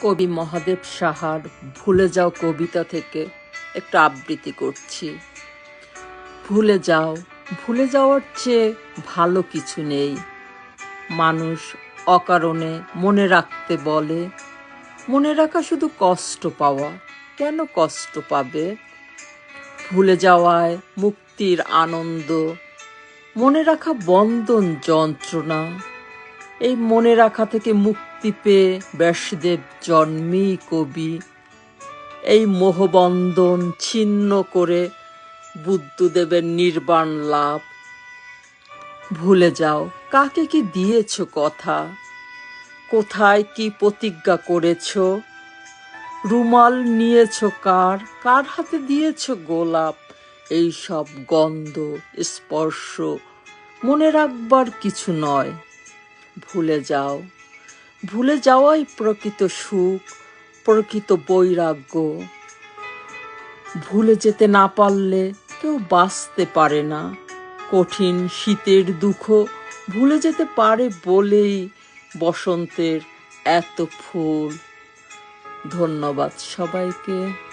কবি মহাদেব সাহার ভুলে যাও কবিতা থেকে একটা আবৃত্তি করছি। ভুলে যাও, ভুলে যাওয়ার চেয়ে ভালো কিছু নেই। মানুষ অকারণে মনে রাখতে বলে, মনে রাখা শুধু কষ্ট পাওয়া, কেন কষ্ট পাবে? ভুলে যাওয়ায় মুক্তির আনন্দ, মনে রাখা বন্ধন যন্ত্রণা, এই মনে রাখা থেকে মুক্তি পেয়ে ব্যাসদেব জন্মেই কবি। এই মোহবন্ধন ছিন্ন করে বুদ্ধদেবের নির্বাণ লাভ। ভুলে যাও, কাকে কি দিয়েছ কথা? কোথায় কি প্রতিজ্ঞা করেছ? রুমাল নিয়েছ কার? কার হাতে দিয়েছ গোলাপ? এই সব গন্ধ, স্পর্শ মনে রাখবার কিছু নয়। ভুলে যাও ভুলে যাওয়াই প্রকৃত সুখ, প্রকৃত বৈরাগ্য। ভুলে যেতে না পারলে কেউ বাঁচতে পারে না। কঠিন শীতের দুঃখ ভুলে যেতে পারে বলেই বসন্তের এত ফুল। ধন্যবাদ সবাইকে।